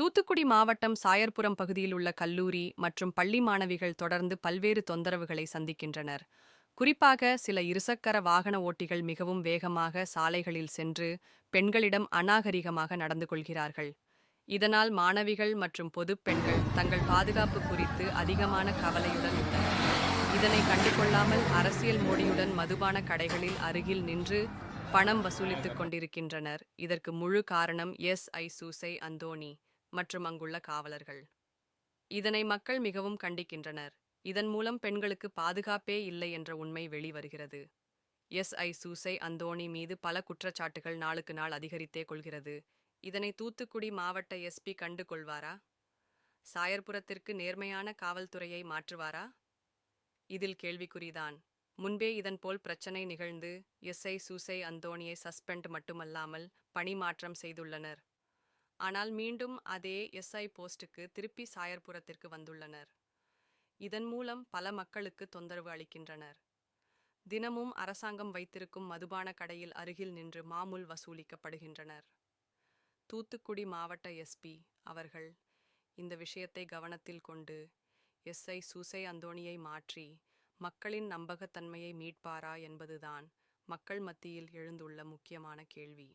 தூத்துக்குடி மாவட்டம் சாயர்புரம் பகுதியில் உள்ள கல்லூரி மற்றும் பள்ளி மாணவிகள் தொடர்ந்து பல்வேறு தொந்தரவுகளை சந்திக்கின்றனர். குறிப்பாக சில இருசக்கர வாகன ஓட்டிகள் மிகவும் வேகமாக சாலைகளில் சென்று பெண்களிடம் அநாகரிகமாக நடந்து கொள்கிறார்கள். இதனால் மாணவிகள் மற்றும் பொதுப் பெண்கள் தங்கள் பாதுகாப்பு குறித்து அதிகமான கவலையுடன் உள்ளனர். இதனை கண்டுகொள்ளாமல் அரசியல் மோடியுடன் மதுபான கடைகளில் அருகில் நின்று பணம் வசூலித்துக் கொண்டிருக்கின்றனர். இதற்கு முழு காரணம் எஸ். ஐ. சூசை அந்தோணி. மற்றும் அங்குள்ள காவலர்கள். இதனை மக்கள் மிகவும் கண்டிக்கின்றனர். இதன் மூலம் பெண்களுக்கு பாதுகாப்பே இல்லை என்ற உண்மை வெளிவருகிறது. எஸ். ஐ. சூசை அந்தோணி மீது பல குற்றச்சாட்டுகள் நாளுக்கு நாள் அதிகரித்தே கொள்கிறது. இதனை தூத்துக்குடி மாவட்ட எஸ்பி கண்டு கொள்வாரா? சாயர்புரத்திற்கு நேர்மையான காவல்துறையை மாற்றுவாரா? இதில் கேள்விக்குறிதான். முன்பே இதன்போல் பிரச்சனை நிகழ்ந்து எஸ்ஐ சூசை அந்தோணியை சஸ்பெண்ட் மட்டுமல்லாமல் பணிமாற்றம் செய்துள்ளனர். ஆனால் மீண்டும் அதே எஸ்ஐ போஸ்டுக்கு திருப்பி சாயர்புரத்திற்கு வந்துள்ளனர். இதன் மூலம் பல மக்களுக்கு தொந்தரவு அளிக்கின்றனர். தினமும் அரசாங்கம் வைத்திருக்கும் மதுபான கடையில் அருகில் நின்று மாமூல் வசூலிக்கப்படுகின்றனர். தூத்துக்குடி மாவட்ட எஸ்பி அவர்கள் இந்த விஷயத்தை கவனத்தில் கொண்டு எஸ்ஐ சூசை அந்தோணியை மாற்றி மக்களின் நம்பகத்தன்மையை மீட்பாரா என்பதுதான் மக்கள் மத்தியில் எழுந்துள்ள முக்கியமான கேள்வி.